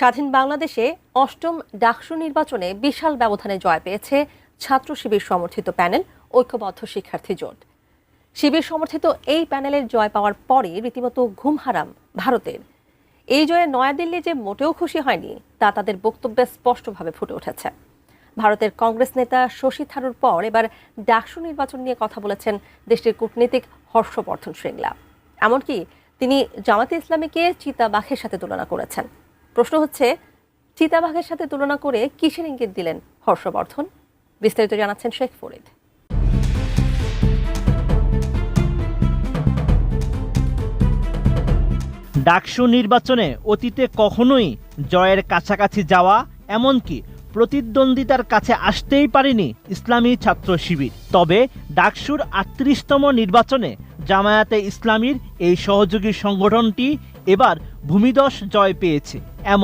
স্বাধীন বাংলাদেশে অষ্টম ডাকসু নির্বাচনে বিশাল ব্যবধানে জয় পেয়েছে ছাত্র শিবির সমর্থিত প্যানেল ঐক্যবদ্ধ শিক্ষার্থী জোট। শিবির সমর্থিত এই প্যানেলের জয় পাওয়ার পরে রীতিমতো ঘুম হারাম ভারতের। এই জয়ে নয়াদিল্লি যে মোটেও খুশি হয়নি, তা তাদের বক্তব্যে স্পষ্টভাবে ফুটে উঠেছে। ভারতের কংগ্রেস নেতা শশী থারুর পর এবার ডাকসু নির্বাচন নিয়ে কথা বলেছেন দেশটির কূটনীতিক হর্ষবর্ধন শ্রীংলা এমনকি তিনি জামাতে ইসলামীকে চিতাবাঘের সাথে তুলনা করেছেন। প্রশ্ন হচ্ছে, চিতাবাঘের সাথে তুলনা করে কিসের ইঙ্গিত দিলেন হর্ষবর্ধন? বিস্তারিত জানাচ্ছেন শেখ ফরিদ। ডাকসু নির্বাচনে অতীতে কখনোই জয়ের কাছাকাছি যাওয়া, এমনকি প্রতিদ্বন্দ্বিতার কাছে আসতেই পারেনি ইসলামী ছাত্র শিবির। তবে ডাকসুর আটত্রিশতম নির্বাচনে জামায়াতে ইসলামীর এই সহযোগী সংগঠনটি এবার ভূমিদশ জয় পেয়েছে। এমন